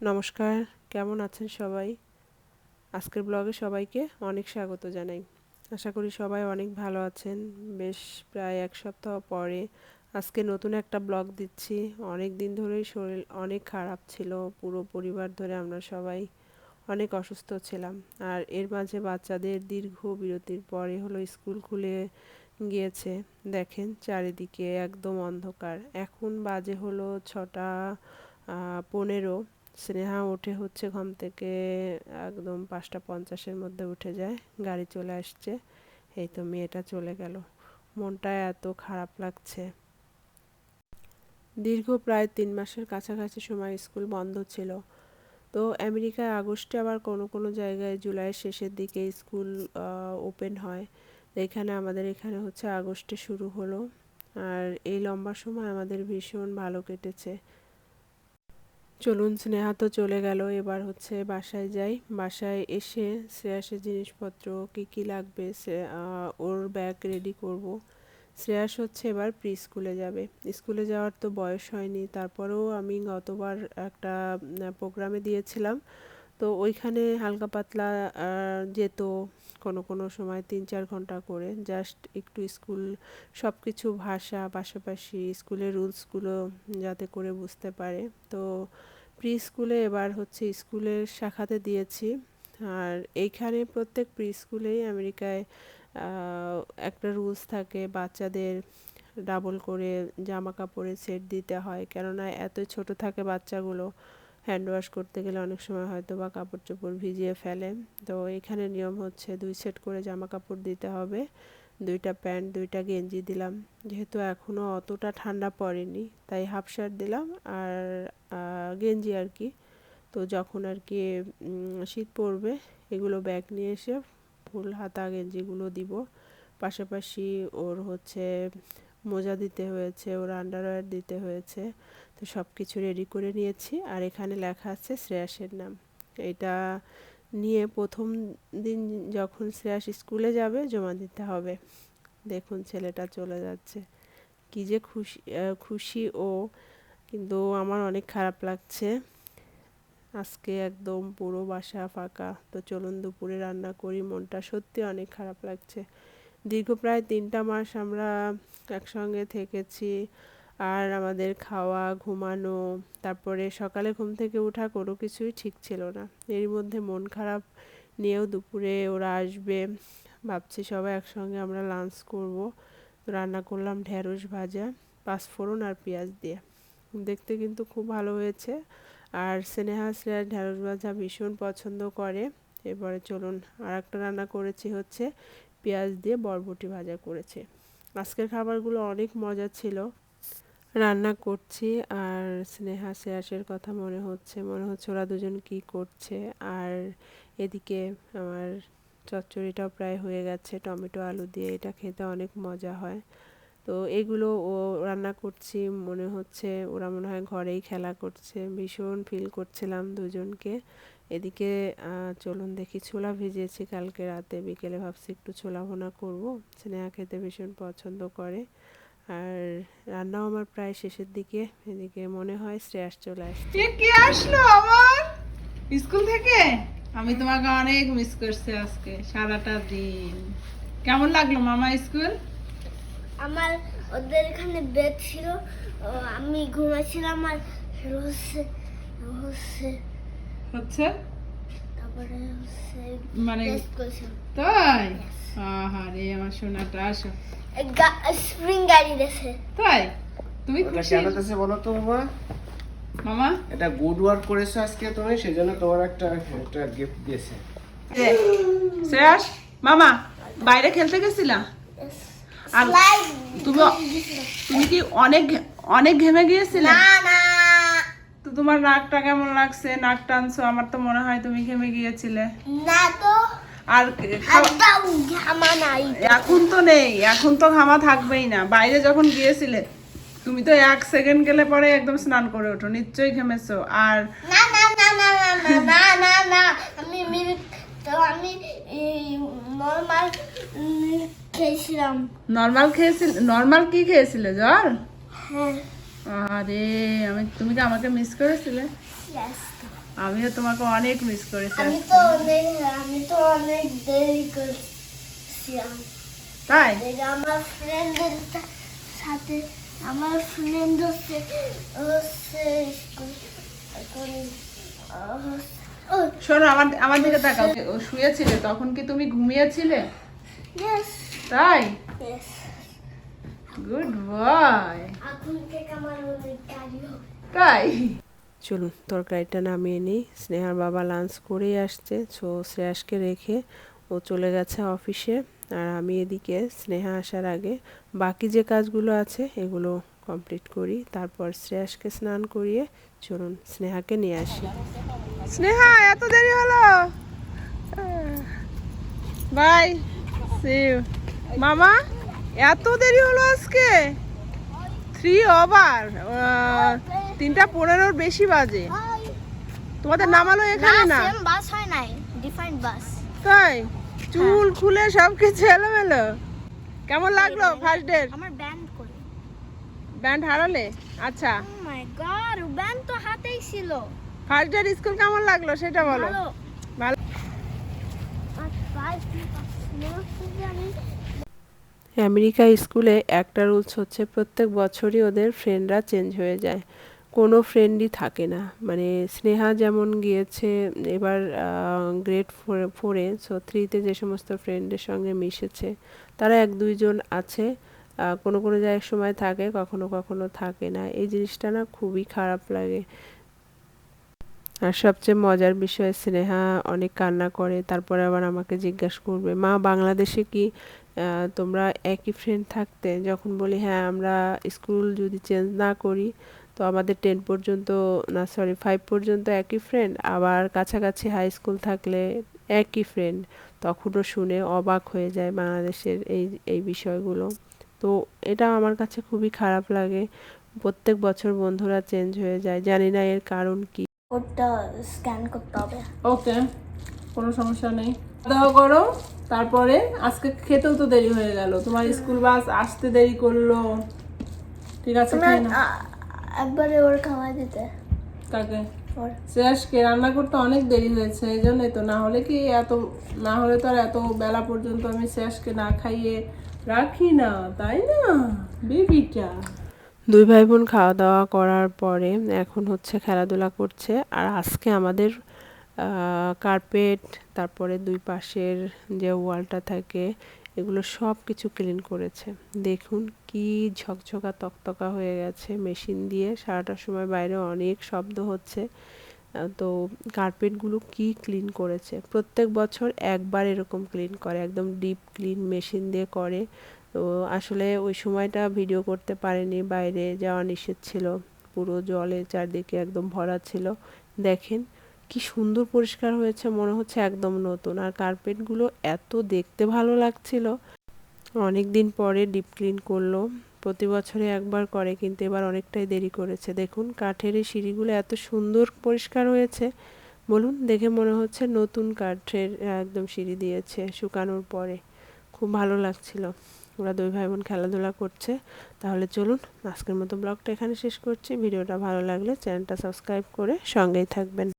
নমস্কার, কেমন আছেন সবাই? আজকের ব্লগে সবাইকে অনেক স্বাগত জানাই। আশা করি সবাই অনেক ভালো আছেন। বেশ প্রায় এক সপ্তাহ পরে আজকে নতুন একটা ব্লগ দিচ্ছি। অনেক দিন ধরেই শরীর অনেক খারাপ ছিল, পুরো পরিবার ধরে আমরা সবাই অনেক অসুস্থ ছিলাম। আর এর মাঝে বাচ্চাদের দীর্ঘ বিরতির পরে হলো স্কুল খুলে গিয়েছে। দেখেন চারিদিকে একদম অন্ধকার। এখন বাজে হলো ছটা পনেরো। স্নেহা উঠে হচ্ছে ঘুম থেকে একদম পাঁচটা পঞ্চাশের মধ্যে উঠে যায়, গাড়ি চলে আসছে। এই তো মেয়েটা চলে গেল। মনটা এত খারাপ লাগছে। দীর্ঘ প্রায় তিন মাসের কাছাকাছি সময় স্কুল বন্ধ ছিল। তো আমেরিকায় আগস্টে আবার কোনো কোনো জায়গায় জুলাইয়ের শেষের দিকে স্কুল ওপেন হয়। এখানে আমাদের এখানে হচ্ছে আগস্টে শুরু হলো। আর এই লম্বা সময় আমাদের ভীষণ ভালো কেটেছে। চলুন, স্নেহা তো চলে গেল, এবার হচ্ছে বাসায় যাই। বাসায় এসে শ্রেয়াসের জিনিসপত্র কি কি লাগবে ওর ব্যাগ রেডি করব। শ্রেয়াস হচ্ছে এবার প্রি স্কুলে যাবে। স্কুলে যাওয়ার তো বয়স হয়নি, তারপরেও আমি গতবার একটা প্রোগ্রামে দিয়েছিলাম। তো ওইখানে হালকা পাতলা যেত কোনো কোনো সময় তিন চার ঘণ্টা করে। জাস্ট একটু স্কুল সব কিছু ভাষা পাশাপাশি স্কুলের রুলসগুলো যাতে করে বুঝতে পারে। তো প্রি স্কুলে এবার হচ্ছে স্কুলের শাখাতে দিয়েছি। আর এইখানে প্রত্যেক প্রি স্কুলেই আমেরিকায় একটা রুলস থাকে, বাচ্চাদের ডাবল করে জামা কাপড়ের সেট দিতে হয়। কেননা এত ছোট থাকে বাচ্চাগুলো। হ্যান্ড ওয়াশ করতে গেলে অনেক সময় হয়তো বা কাপড় চোপড় ভিজিয়ে ফেলে। তো এখানে নিয়ম হচ্ছে দুই সেট করে জামা কাপড় দিতে হবে। দুইটা প্যান্ট দুইটা গেঞ্জি দিলাম। যেহেতু এখনও অতটা ঠান্ডা পড়েনি, তাই হাফ শার্ট দিলাম আর গেঞ্জি আর কি। তো যখন আর কি শীত পড়বে, এগুলো ব্যাগ নিয়ে এসে ফুল হাতা গেঞ্জিগুলো দিব। পাশাপাশি ওর হচ্ছে মোজা দিতে হয়েছে, ওর আন্ডারওয়্যার দিতে হয়েছে। তো সব কিছু রেডি করে নিয়েছি। আর এখানে লেখা আছে শ্রেয়াসের নাম। এটা নিয়ে প্রথম দিন যখন শ্রেয়াস স্কুলে যাবে, জমা দিতে হবে। দেখুন, ছেলেটা চলে যাচ্ছে। কি যে খুশি খুশি ও। কিন্তু আমার অনেক খারাপ লাগছে। আজকে একদম পুরো বাসা ফাঁকা। তো চলুন, দুপুরে রান্না করি। মনটা সত্যি অনেক খারাপ লাগছে। দীর্ঘ প্রায় তিনটা মাস আমরা একসঙ্গে থেকেছি। আর আমাদের খাওয়া, ঘুমানো, তারপরে সকালে ঘুম থেকে ওঠা কোনো কিছুই ঠিক ছিল না। এর মধ্যে মন খারাপ নিয়েও দুপুরে ওরা আসবে। ভাবছি সবাই একসঙ্গে আমরা লাঞ্চ করব। রান্না করলাম ঢেঁড়স ভাজা, পাঁচফোড়ন আর পেঁয়াজ দিয়ে। দেখতে কিন্তু খুব ভালো হয়েছে। আর স্নেহা শ্রেয়া ঢেঁড়স ভাজা ভীষণ পছন্দ করে। এবারে চলুন আর একটা রান্না করেছি হচ্ছে পেঁয়াজ দিয়ে বরবটি ভাজা করেছে। আজকের খাবারগুলো অনেক মজা ছিল। রান্না করছি আর স্নেহা শ্রেয়াসের কথা মনে হচ্ছে মনে হচ্ছে ওরা দুজন কি করছে। আর এদিকে আমার চচ্চড়িটাও প্রায় হয়ে গেছে, টমেটো, আলু দিয়ে এটা খেতে অনেক মজা হয়। তো এগুলো ও রান্না করছি, মনে হচ্ছে ওরা মনে হয় ঘরেই খেলা করছে। ভীষণ ফিল করছিলাম দুজনকে। এদিকে চলুন দেখি। ছোলা ভিজিয়েছি কালকে রাতে। বিকেলে ভাবছি একটু ছোলা ভুনা করব। স্নেহা খেতে ভীষণ পছন্দ করে। আর রান্নাও আমার প্রায় শেষের দিকে। এদিকে মনে হয় শ্রেয়াস চলে আসছে। কে কে আসলো আবার স্কুল থেকে? আমি তোমাকে অনেক মিস করছি আজকে সারাটা দিন। কেমন লাগল মামা স্কুল? আমার ওদের এখানে বেড ছিল। ও, আমি ঘুমাচ্ছিলাম আর হচ্ছে হচ্ছে হচ্ছে? তারপরে হচ্ছে মানে তাই? আহারে আমার সোনাটা আসো। স্প্রিং গাড়ি দিয়েছে তাই? তুমি খুশি? কেন বলো তো বাবা? মামা? এটা গুড ওয়ার্ক করেছ আজকে তুমি সেজন্য তোমার একটা একটা গিফট দিয়েছে। শ্রেয়াস মামা বাইরে খেলতে গেছিলা? আর তুমি তুমি কি অনেক অনেক ঘেমে গিয়েছিলে? না না তো তোমার নাকটা কেমন লাগছে? নাক টানছো আমার তো মনে হয় তুমি ঘেমে গিয়েছিলে। না তো। আর এখন তো নেই এখন তো ঘামা থাকবেই না। বাইরে যখন গিয়েছিলে তুমি তো এক সেকেন্ড গেলে পরে একদম স্নান করে ওঠো নিশ্চয়ই ঘেমেছো। আর না না না না না না না না না আমি আমি নর্মাল খেয়েছিলাম। নর্মাল খেয়েছিল নর্মাল কি খেয়েছিলে জ্বর? হ্যাঁ। আরে আমি তুমি কি আমাকে মিস করেছিলে? আমিও তোমাকে অনেক মিস করেছি। আমি তো অনেক আমি তো অনেক দেরি করছিলাম তাই? আমার ফ্রেন্ডের সাথে আমার ফ্রেন্ড হচ্ছে শোনো আমার আমার দিকে তাকাও। ও শুয়েছিলে তখন কি তুমি ঘুমিয়েছিলে? তাই? গুড বয় তাই? চলুন, তরকারিটা নামিয়ে নিই। স্নেহার বাবা লাঞ্চ করেই আসছে সো শ্রেয়াসকে রেখে ও চলে গেছে অফিসে আর আমি এদিকে স্নেহা আসার আগে বাকি যে কাজগুলো আছে, এগুলো কমপ্লিট করি। তারপর শ্রেয়াসকে স্নান করিয়ে চলুন স্নেহাকে নিয়ে আসি। স্নেহা, এত দেরি হলো? বাই সি মামা? এত দেরি হলো আজকে? থ্রি ওভার তিনটা পনেরোর বেশি বাজে। তোমাদের নামালো এখানে না বাস হয় নাই ডিফারেন্ট বাস তাই? চুল খুলে সব কিছু এলোমেলো। কেমন লাগল ফার্স্ট ডে আমার ব্যান্ড করে। ব্যান্ড হারালে? আচ্ছা। মাই গড ব্যান্ড তো হাতেই ছিল। ফার্স্ট ডে স্কুল কেমন লাগল সেটা বলো। ভালো ভালো আর ফাইভ আমি আমেরিকা স্কুলে একটা রুলস হচ্ছে প্রত্যেক বছরই ওদের ফ্রেন্ডরা চেঞ্জ হয়ে যায়। কোনো ফ্রেন্ডই থাকে না। মানে স্নেহা যেমন গিয়েছে, এবার গ্রেড ফোর ফোরে সো থ্রিতে যে সমস্ত ফ্রেন্ডের সঙ্গে মিশেছে, তারা এক দুইজন আছে। কোনো কোনো জায়গায় সময় থাকে, কখনো কখনো থাকে না। এই জিনিসটা না খুবই খারাপ লাগে। আর সবচেয়ে মজার বিষয়, স্নেহা অনেক কান্না করে, তারপরে আবার আমাকে জিজ্ঞাসা করবে, মা, বাংলাদেশে কি তোমরা একই ফ্রেন্ড থাকতে যখন বলি হ্যাঁ আমরা স্কুল যদি চেঞ্জ না করি তো আমাদের টেন পর্যন্ত না সরি ফাইভ পর্যন্ত একই ফ্রেন্ড আবার কাছাকাছি হাই স্কুল থাকলে একই ফ্রেন্ড তখনও শুনে অবাক হয়ে যায় বাংলাদেশের এই এই বিষয়গুলো। তো এটা আমার কাছে খুবই খারাপ লাগে। প্রত্যেক বছর বন্ধুরা চেঞ্জ হয়ে যায় জানি না এর কারণ কি। কোডটা স্ক্যান করতে হবে। ওকে কোনো সমস্যা নেই। দাওয়া করো তারপরে আজকে খেতেও তো দেরি হয়ে গেল। তোমার স্কুল বাস আসতে দেরি করল। ঠিক আছে একবারে ওর খাওয়া দিতে। কাকে? শ্রেয়াসকে। রান্না করতে অনেক দেরি হয়েছে এই জন্যই তো। না হলে কি এত না হলে তো আর এত বেলা পর্যন্ত আমি শ্রেয়াসকে না খাইয়ে রাখি না তাই না? বেবিটা। দুই ভাই বোন খাওয়া দাওয়া করার পরে এখন হচ্ছে খেলাধুলা করছে। আর আজকে আমাদের কার্পেট তারপরে দুই পাশের যে ওয়ালটা থাকে, এগুলো সব কিছু ক্লিন করেছে। দেখুন কি ঝকঝকা তকতকা হয়ে গেছে মেশিন দিয়ে। সারাটার সময় বাইরে অনেক শব্দ হচ্ছে। তো কার্পেটগুলো কি ক্লিন করেছে? প্রত্যেক বছর একবার এরকম ক্লিন করে, একদম ডিপ ক্লিন মেশিন দিয়ে করে। তো আসলে ওই সময়টা ভিডিও করতে পারেনি, বাইরে যাওয়া নিষেধ ছিল। পুরো জলে চারদিকে একদম ভরা ছিল। দেখেন কি সুন্দর পরিষ্কার হয়েছে, মনে হচ্ছে একদম নতুন। আর কার্পেটগুলো এত দেখতে ভালো লাগছিল। অনেক দিন পরে ডিপ ক্লিন করল। প্রতি বছরে একবার করে, কিন্তু এবার অনেকটাই দেরি করেছে। দেখুন, কাঠের এই সিঁড়িগুলো এত সুন্দর পরিষ্কার হয়েছে। বলুন, দেখে মনে হচ্ছে নতুন কাঠের একদম সিঁড়ি দিয়েছে শুকানোর পরে। খুব ভালো লাগছিল। ওরা দুই ভাই বোন খেলাধুলা করছে। তাহলে চলুন, আজকের মতো ব্লগটা এখানে শেষ করছি। ভিডিওটা ভালো লাগলে চ্যানেলটা সাবস্ক্রাইব করে সঙ্গেই থাকবেন।